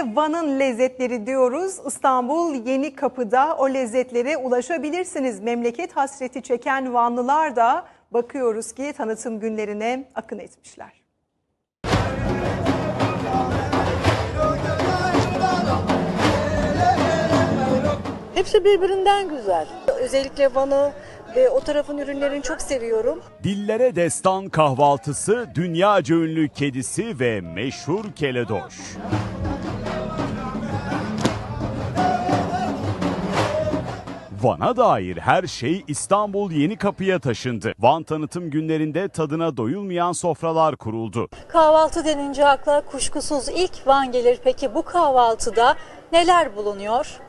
ve Van'ın lezzetleri diyoruz. İstanbul Yeni Kapı'da o lezzetlere ulaşabilirsiniz. Memleket hasreti çeken Vanlılar da bakıyoruz ki tanıtım günlerine akın etmişler. Hepsi birbirinden güzel. Özellikle Van'ı ve o tarafın ürünlerini çok seviyorum. Dillere destan kahvaltısı, dünyaca ünlü kedisi ve meşhur keledoş. Van'a dair her şey İstanbul Yeni Kapı'ya taşındı. Van tanıtım günlerinde tadına doyulmayan sofralar kuruldu. Kahvaltı denince akla kuşkusuz ilk Van gelir. Peki bu kahvaltıda neler bulunuyor?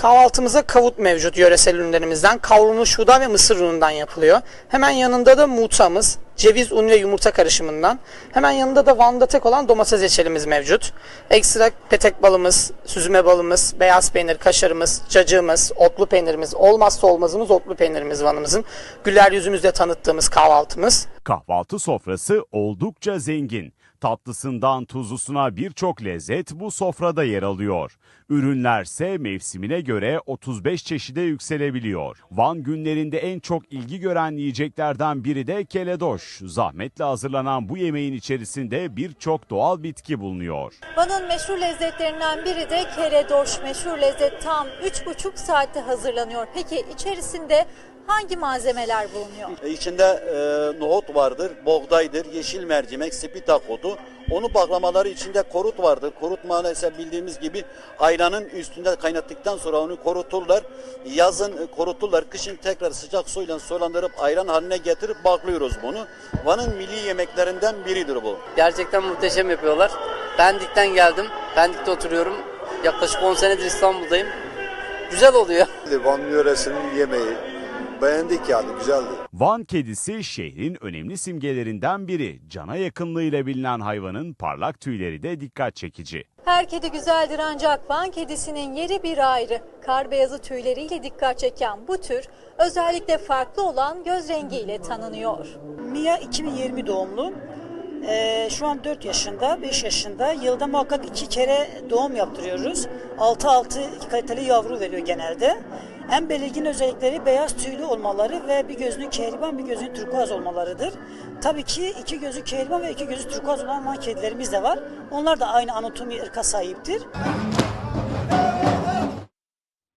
Kahvaltımıza kavut mevcut yöresel ürünlerimizden. Kavrulmuş huda ve mısır unundan yapılıyor. Hemen yanında da mutamız, ceviz, un ve yumurta karışımından. Hemen yanında da Van'da tek olan domates reçelimiz mevcut. Ekstra petek balımız, süzme balımız, beyaz peynir, kaşarımız, cacığımız, otlu peynirimiz, olmazsa olmazımız otlu peynirimiz Van'ımızın. Güler yüzümüzde tanıttığımız kahvaltımız. Kahvaltı sofrası oldukça zengin. Tatlısından tuzlusuna birçok lezzet bu sofrada yer alıyor. Ürünlerse mevsimine göre 35 çeşide yükselebiliyor. Van günlerinde en çok ilgi gören yiyeceklerden biri de keledoş. Zahmetle hazırlanan bu yemeğin içerisinde birçok doğal bitki bulunuyor. Van'ın meşhur lezzetlerinden biri de keredoş. Meşhur lezzet tam 3,5 saatte hazırlanıyor. Peki içerisinde hangi malzemeler bulunuyor? İçinde e, nohut vardır, buğdaydır, yeşil mercimek, spita otu. Onu baklamaları içinde korut vardır. Korut maalesef bildiğimiz gibi ayranın üstünde kaynattıktan sonra onu koruturlar. Yazın e, koruturlar, kışın tekrar sıcak suyla sulandırıp ayran haline getirip baklıyoruz bunu. Van'ın milli yemeklerinden biridir bu. Gerçekten muhteşem yapıyorlar. Pendik'ten geldim. Pendik'te oturuyorum. Yaklaşık 10 senedir İstanbul'dayım. Güzel oluyor. Van yöresinin yemeği. Beğendik yani güzeldi. Van kedisi şehrin önemli simgelerinden biri. Cana yakınlığıyla bilinen hayvanın parlak tüyleri de dikkat çekici. Her kedi güzeldir ancak Van kedisinin yeri bir ayrı. Kar beyazı tüyleriyle dikkat çeken bu tür özellikle farklı olan göz rengiyle tanınıyor. Mia 2020 doğumlu. Ee, şu an 4 yaşında, 5 yaşında. Yılda muhakkak iki kere doğum yaptırıyoruz. 6-6 kaliteli yavru veriyor genelde. En belirgin özellikleri beyaz tüylü olmaları ve bir gözünün kehriban bir gözünün turkuaz olmalarıdır. Tabii ki iki gözü kehriban ve iki gözü turkuaz olan kedilerimiz de var. Onlar da aynı anatomi ırka sahiptir.